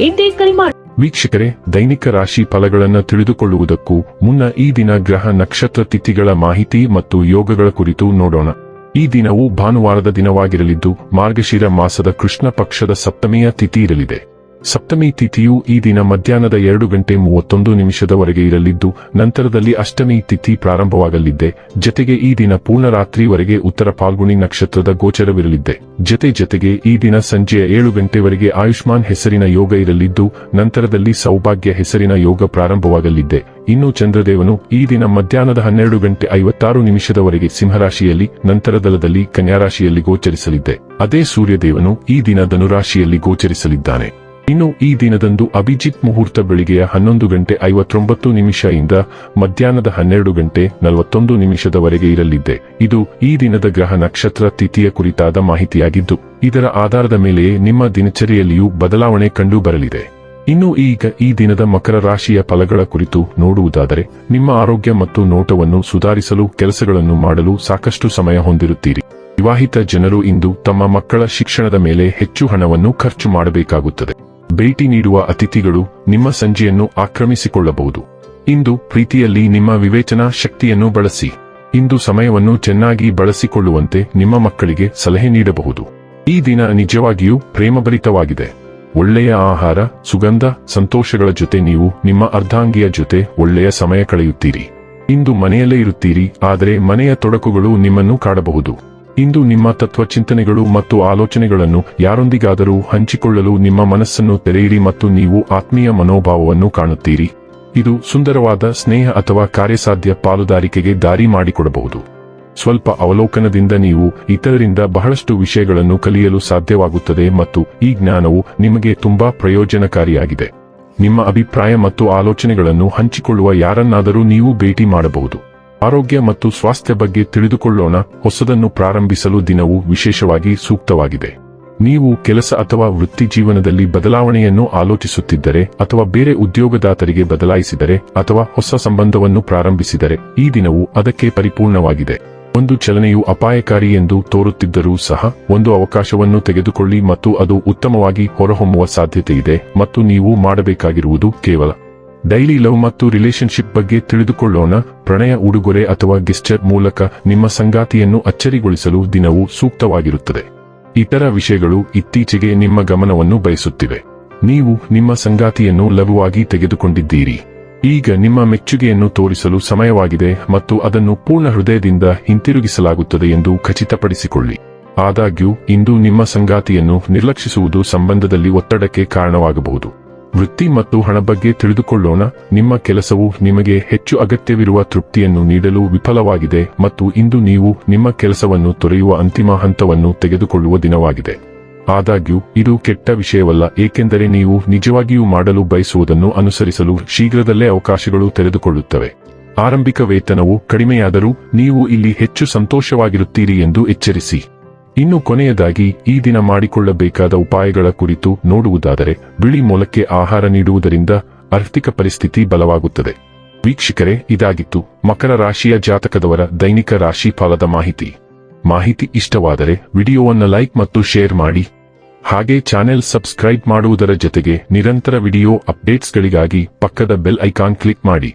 ಇಂದೇ ಕರೆ ಮಾಡಿ ವೀಕ್ಷಕರೇ, ದೈನಿಕ ರಾಶಿ ಫಲಗಳನ್ನು ತಿಳಿದುಕೊಳ್ಳುವುದಕ್ಕೂ ಮುನ್ನ ಈ ದಿನ ಗ್ರಹ ನಕ್ಷತ್ರ ತಿಥಿಗಳ ಮಾಹಿತಿ ಮತ್ತು ಯೋಗಗಳ ಕುರಿತು ನೋಡೋಣ. ಈ ದಿನವು ಭಾನುವಾರದ ದಿನವಾಗಿರಲಿದ್ದು, ಮಾರ್ಗಶಿರ ಮಾಸದ ಕೃಷ್ಣ ಪಕ್ಷದ ಸಪ್ತಮಿಯ ತಿಥಿ ಇರಲಿದೆ. ಸಪ್ತಮಿ ತಿಥಿಯು ಈ ದಿನ ಮಧ್ಯಾಹ್ನದ ಎರಡು ಗಂಟೆ ಮೂವತ್ತೊಂದು ನಿಮಿಷದವರೆಗೆ ಇರಲಿದ್ದು, ನಂತರದಲ್ಲಿ ಅಷ್ಟಮಿ ತಿಥಿ ಪ್ರಾರಂಭವಾಗಲಿದ್ದೆ. ಜತೆಗೆ ಈ ದಿನ ಪೂರ್ಣ ರಾತ್ರಿವರೆಗೆ ಉತ್ತರ ಫಾಲ್ಗುಣಿ ನಕ್ಷತ್ರದ ಗೋಚರವಿರಲಿದ್ದೆ. ಜತೆ ಜತೆಗೆ ಈ ದಿನ ಸಂಜೆಯ ಏಳು ಗಂಟೆವರೆಗೆ ಆಯುಷ್ಮಾನ್ ಹೆಸರಿನ ಯೋಗ ಇರಲಿದ್ದು, ನಂತರದಲ್ಲಿ ಸೌಭಾಗ್ಯ ಹೆಸರಿನ ಯೋಗ ಪ್ರಾರಂಭವಾಗಲಿದ್ದೆ. ಇನ್ನು ಚಂದ್ರದೇವನು ಈ ದಿನ ಮಧ್ಯಾಹ್ನದ ಹನ್ನೆರಡು ಗಂಟೆ ಐವತ್ತಾರು ನಿಮಿಷದವರೆಗೆ ಸಿಂಹರಾಶಿಯಲ್ಲಿ ನಂತರದಲದಲ್ಲಿ ಕನ್ಯಾರಾಶಿಯಲ್ಲಿ ಗೋಚರಿಸಲಿದ್ದೆ. ಅದೇ ಸೂರ್ಯದೇವನು ಈ ದಿನ ಧನುರಾಶಿಯಲ್ಲಿ ಗೋಚರಿಸಲಿದ್ದಾನೆ. ಇನ್ನು ಈ ದಿನದಂದು ಅಭಿಜಿತ್ ಮುಹೂರ್ತ ಬೆಳಿಗ್ಗೆಯ ಹನ್ನೊಂದು ಗಂಟೆ ಐವತ್ತೊಂಬತ್ತು ನಿಮಿಷ ಇಂದ ಮಧ್ಯಾಹ್ನದ ಹನ್ನೆರಡು ಗಂಟೆ ನಲವತ್ತೊಂದು ನಿಮಿಷದವರೆಗೆ ಇರಲಿದೆ. ಇದು ಈ ದಿನದ ಗ್ರಹ ನಕ್ಷತ್ರ ತಿಥಿಯ ಕುರಿತಾದ ಮಾಹಿತಿಯಾಗಿದ್ದು, ಇದರ ಆಧಾರದ ಮೇಲೆಯೇ ನಿಮ್ಮ ದಿನಚರಿಯಲ್ಲಿಯೂ ಬದಲಾವಣೆ ಕಂಡು ಬರಲಿದೆ ಇನ್ನು ಈಗ ಈ ದಿನದ ಮಕರ ರಾಶಿಯ ಫಲಗಳ ಕುರಿತು ನೋಡುವುದಾದರೆ, ನಿಮ್ಮ ಆರೋಗ್ಯ ಮತ್ತು ನೋಟವನ್ನು ಸುಧಾರಿಸಲು ಕೆಲಸಗಳನ್ನು ಮಾಡಲು ಸಾಕಷ್ಟು ಸಮಯ ಹೊಂದಿರುತ್ತೀರಿ. ವಿವಾಹಿತ ಜನರು ಇಂದು ತಮ್ಮ ಮಕ್ಕಳ ಶಿಕ್ಷಣದ ಮೇಲೆ ಹೆಚ್ಚು ಹಣವನ್ನು ಖರ್ಚು ಮಾಡಬೇಕಾಗುತ್ತದೆ. ಭೇಟಿ ನೀಡುವ ಅತಿಥಿಗಳು ನಿಮ್ಮ ಸಂಜೆಯನ್ನು ಆಕ್ರಮಿಸಿಕೊಳ್ಳಬಹುದು. ಇಂದು ಪ್ರೀತಿಯಲ್ಲಿ ನಿಮ್ಮ ವಿವೇಚನಾ ಶಕ್ತಿಯನ್ನು ಬಳಸಿ. ಇಂದು ಸಮಯವನ್ನು ಚೆನ್ನಾಗಿ ಬಳಸಿಕೊಳ್ಳುವಂತೆ ನಿಮ್ಮ ಮಕ್ಕಳಿಗೆ ಸಲಹೆ ನೀಡಬಹುದು. ಈ ದಿನ ನಿಜವಾಗಿಯೂ ಪ್ರೇಮಭರಿತವಾಗಿದೆ. ಒಳ್ಳೆಯ ಆಹಾರ, ಸುಗಂಧ, ಸಂತೋಷಗಳ ಜೊತೆ ನೀವು ನಿಮ್ಮ ಅರ್ಧಾಂಗಿಯ ಜೊತೆ ಒಳ್ಳೆಯ ಸಮಯ ಕಳೆಯುತ್ತೀರಿ. ಇಂದು ಮನೆಯಲ್ಲೇ ಇರುತ್ತೀರಿ, ಆದರೆ ಮನೆಯ ತೊಡಕುಗಳು ನಿಮ್ಮನ್ನು ಕಾಡಬಹುದು. ಇಂದು ನಿಮ್ಮ ತತ್ವ ಚಿಂತನೆಗಳು ಮತ್ತು ಆಲೋಚನೆಗಳನ್ನು ಯಾರೊಂದಿಗಾದರೂ ಹಂಚಿಕೊಳ್ಳಲು ನಿಮ್ಮ ಮನಸ್ಸನ್ನು ತೆರೆಯಿರಿ ಮತ್ತು ನೀವು ಆತ್ಮೀಯ ಮನೋಭಾವವನ್ನು ಕಾಣುತ್ತೀರಿ. ಇದು ಸುಂದರವಾದ ಸ್ನೇಹ ಅಥವಾ ಕಾರ್ಯಸಾಧ್ಯ ಪಾಲುದಾರಿಕೆಗೆ ದಾರಿ ಮಾಡಿಕೊಡಬಹುದು. ಸ್ವಲ್ಪ ಅವಲೋಕನದಿಂದ ನೀವು ಇತರರಿಂದ ಬಹಳಷ್ಟು ವಿಷಯಗಳನ್ನು ಕಲಿಯಲು ಸಾಧ್ಯವಾಗುತ್ತದೆ ಮತ್ತು ಈ ಜ್ಞಾನವು ನಿಮಗೆ ತುಂಬಾ ಪ್ರಯೋಜನಕಾರಿಯಾಗಿದೆ. ನಿಮ್ಮ ಅಭಿಪ್ರಾಯ ಮತ್ತು ಆಲೋಚನೆಗಳನ್ನು ಹಂಚಿಕೊಳ್ಳುವ ಯಾರನ್ನಾದರೂ ನೀವು ಭೇಟಿ ಮಾಡಬಹುದು. ಆರೋಗ್ಯ ಮತ್ತು ಸ್ವಾಸ್ಥ್ಯ ಬಗ್ಗೆ ತಿಳಿದುಕೊಳ್ಳೋಣ. ಹೊಸದನ್ನು ಪ್ರಾರಂಭಿಸಲು ದಿನವು ವಿಶೇಷವಾಗಿ ಸೂಕ್ತವಾಗಿದೆ. ನೀವು ಕೆಲಸ ಅಥವಾ ವೃತ್ತಿ ಜೀವನದಲ್ಲಿ ಬದಲಾವಣೆಯನ್ನು ಆಲೋಚಿಸುತ್ತಿದ್ದರೆ ಅಥವಾ ಬೇರೆ ಉದ್ಯೋಗದಾತರಿಗೆ ಬದಲಾಯಿಸಿದರೆ ಅಥವಾ ಹೊಸ ಸಂಬಂಧವನ್ನು ಪ್ರಾರಂಭಿಸಿದರೆ ಈ ದಿನವು ಅದಕ್ಕೆ ಪರಿಪೂರ್ಣವಾಗಿದೆ. ಒಂದು ಚಲನೆಯು ಅಪಾಯಕಾರಿ ಎಂದು ತೋರುತ್ತಿದ್ದರೂ ಸಹ ಒಂದು ಅವಕಾಶವನ್ನು ತೆಗೆದುಕೊಳ್ಳಿ ಮತ್ತು ಅದು ಉತ್ತಮವಾಗಿ ಹೊರಹೊಮ್ಮುವ ಸಾಧ್ಯತೆ ಇದೆ ಮತ್ತು ನೀವು ಮಾಡಬೇಕಾಗಿರುವುದು ಕೇವಲ ಡೈಲಿ ಲವ್ ಮತ್ತು ರಿಲೇಶನ್ಶಿಪ್ ಬಗ್ಗೆ ತಿಳಿದುಕೊಳ್ಳೋಣ. ಪ್ರಣಯ, ಉಡುಗೊರೆ ಅಥವಾ ಗೆಸ್ಚರ್ ಮೂಲಕ ನಿಮ್ಮ ಸಂಗಾತಿಯನ್ನು ಅಚ್ಚರಿಗೊಳಿಸಲು ದಿನವು ಸೂಕ್ತವಾಗಿರುತ್ತದೆ. ಇತರ ವಿಷಯಗಳು ಇತ್ತೀಚೆಗೆ ನಿಮ್ಮ ಗಮನವನ್ನು ಬಯಸುತ್ತಿವೆ. ನೀವು ನಿಮ್ಮ ಸಂಗಾತಿಯನ್ನು ಲಘುವಾಗಿ ತೆಗೆದುಕೊಂಡಿದ್ದೀರಿ. ಈಗ ನಿಮ್ಮ ಮೆಚ್ಚುಗೆಯನ್ನು ತೋರಿಸಲು ಸಮಯವಾಗಿದೆ ಮತ್ತು ಅದನ್ನು ಪೂರ್ಣ ಹೃದಯದಿಂದ ಹಿಂತಿರುಗಿಸಲಾಗುತ್ತದೆ ಎಂದು ಖಚಿತಪಡಿಸಿಕೊಳ್ಳಿ. ಆದಾಗ್ಯೂ, ಇಂದು ನಿಮ್ಮ ಸಂಗಾತಿಯನ್ನು ನಿರ್ಲಕ್ಷಿಸುವುದು ಸಂಬಂಧದಲ್ಲಿ ಒತ್ತಡಕ್ಕೆ ಕಾರಣವಾಗಬಹುದು. ವೃತ್ತಿ ಮತ್ತು ಹಣ ಬಗ್ಗೆ ತಿಳಿದುಕೊಳ್ಳೋಣ. ನಿಮ್ಮ ಕೆಲಸವು ನಿಮಗೆ ಹೆಚ್ಚು ಅಗತ್ಯವಿರುವ ತೃಪ್ತಿಯನ್ನು ನೀಡಲು ವಿಫಲವಾಗಿದೆ ಮತ್ತು ಇಂದು ನೀವು ನಿಮ್ಮ ಕೆಲಸವನ್ನು ತೊರೆಯುವ ಅಂತಿಮ ಹಂತವನ್ನು ತೆಗೆದುಕೊಳ್ಳುವ ದಿನವಾಗಿದೆ. ಆದಾಗ್ಯೂ, ಇದು ಕೆಟ್ಟ ವಿಷಯವಲ್ಲ, ಏಕೆಂದರೆ ನೀವು ನಿಜವಾಗಿಯೂ ಮಾಡಲು ಬಯಸುವುದನ್ನು ಅನುಸರಿಸಲು ಶೀಘ್ರದಲ್ಲೇ ಅವಕಾಶಗಳು ತೆರೆದುಕೊಳ್ಳುತ್ತವೆ. ಆರಂಭಿಕ ವೇತನವು ಕಡಿಮೆಯಾದರೂ, ನೀವು ಇಲ್ಲಿ ಹೆಚ್ಚು ಸಂತೋಷವಾಗಿರುತ್ತೀರಿ ಎಂದು ಎಚ್ಚರಿಸಿ. ಇನ್ನು ಕೊನೆಯದಾಗಿ ಈ ದಿನ ಮಾಡಿಕೊಳ್ಳಬೇಕಾದ ಉಪಾಯಗಳ ಕುರಿತು ನೋಡುವುದಾದರೆ ಬಿಳಿ ಮೊಲಕ್ಕೆ ಆಹಾರ ನೀಡುವುದರಿಂದ ಆರ್ಥಿಕ ಪರಿಸ್ಥಿತಿ ಬಲವಾಗುತ್ತದೆ. ವೀಕ್ಷಕರೇ, ಇದಾಗಿತ್ತು ಮಕರ ರಾಶಿಯ ಜಾತಕದವರ ದೈನಿಕ ರಾಶಿ ಫಲದ ಮಾಹಿತಿ. ಮಾಹಿತಿ ಇಷ್ಟವಾದರೆ ವಿಡಿಯೋವನ್ನು ಲೈಕ್ ಮತ್ತು ಶೇರ್ ಮಾಡಿ. ಹಾಗೆ ಚಾನೆಲ್ ಸಬ್ಸ್ಕ್ರೈಬ್ ಮಾಡುವುದರ ಜೊತೆಗೆ ನಿರಂತರ ವಿಡಿಯೋ ಅಪ್ಡೇಟ್ಸ್ಗಳಿಗಾಗಿ ಪಕ್ಕದ ಬೆಲ್ ಐಕಾನ್ ಕ್ಲಿಕ್ ಮಾಡಿ.